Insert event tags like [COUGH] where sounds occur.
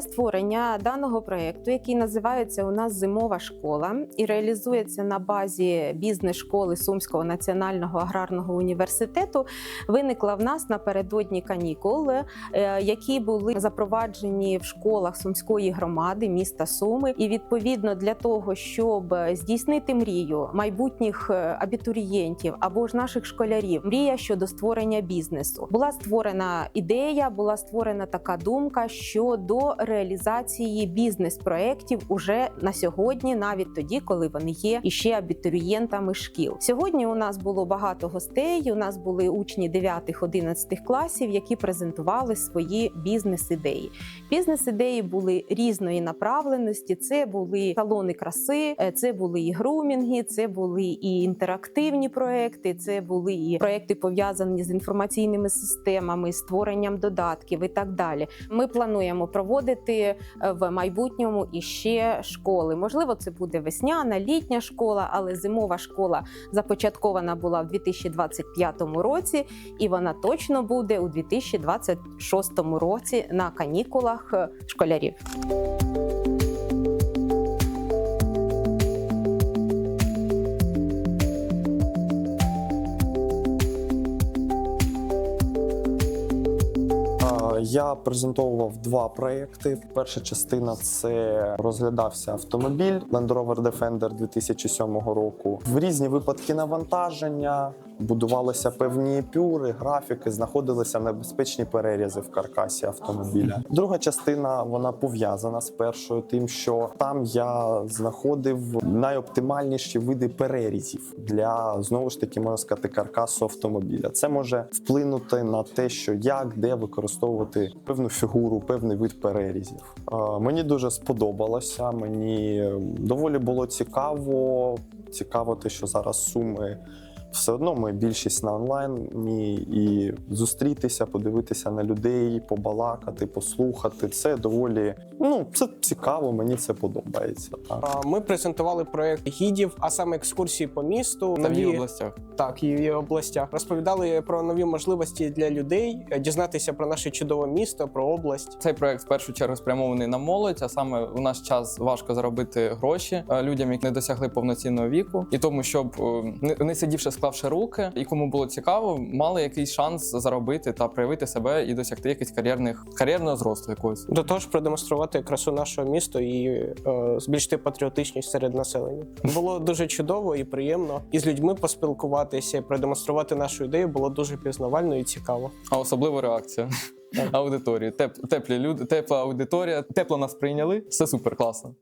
створення даного проєкту, який називається у нас Зимова школа і реалізується на базі бізнес-школи Сумського національного аграрного університету, виникла в нас напередодні канікул, е, які були запроваджені в школах Сумської громади міста Суми. І відповідно для того, щоб здійснити мрію майбутніх е, абітурієнтів або ж наших школярів, мрія щодо створення бізнесу, була створена ідея, була створена така думка щодо реалізації бізнес-проєктів уже на сьогодні, навіть тоді, коли вони є іще абітурієнтами шкіл. Сьогодні у нас було багато гостей. У нас були учні 9-11 класів, які презентували свої бізнес-ідеї. Бізнес-ідеї були різної направленості. Це були салони краси, е, це були і грумінги, це були і інтерактивні проекти, це були і проекти пов'язані з інформаційними системами, створенням додатків і так далі. Ми плануємо проводити е, в майбутньому іще школи. Можливо, це буде весняна, літня школа, але зимова школа започаткована була в 2025 році, і вона точно буде у 2026 році на канікулах е, школярів. Я презентовував два проекти. Перша частина це розглядався автомобіль Land Rover Defender 2007 року. В різні випадки навантаження будувалися певні епюри, графіки, знаходилися небезпечні перерізи в каркасі автомобіля. Друга частина вона пов'язана з першою, тим, що там я знаходив найоптимальніші види перерізів для знову ж таки можна сказати каркасу автомобіля. Це може вплинути на те, що як де використовувати певну фігуру, певний вид перерізів. Е, Мені дуже сподобалося. Мені доволі було цікаво. Цікаво, те, що зараз суми. Все одно ми більшість на онлайні і зустрітися, подивитися на людей, побалакати, послухати. Це доволі ну це цікаво. Мені це подобається. Так. Ми презентували проект гідів, а саме екскурсії по місту, Та в її областях. так і в її областях. Розповідали про нові можливості для людей, е, дізнатися про наше чудове місто, про область. Цей проект в першу чергу спрямований на молодь, а саме у наш час важко заробити гроші е, людям, які не досягли повноцінного віку, і тому, щоб е, не- не сидівши, склавши руки, і кому було цікаво, мали якийсь шанс заробити та проявити себе і досягти якихось кар'єрних кар'єрного зросту якогось. До того ж, продемонструвати красу нашого міста і е, збільшити патріотичність серед населення. Було дуже чудово і приємно. І з людьми поспілкуватися, продемонструвати нашу ідею було дуже пізнавально і цікаво. А особливо реакція [LAUGHS] аудиторії. Теп, теплі люди, тепла аудиторія, тепло нас прийняли. Все супер класно.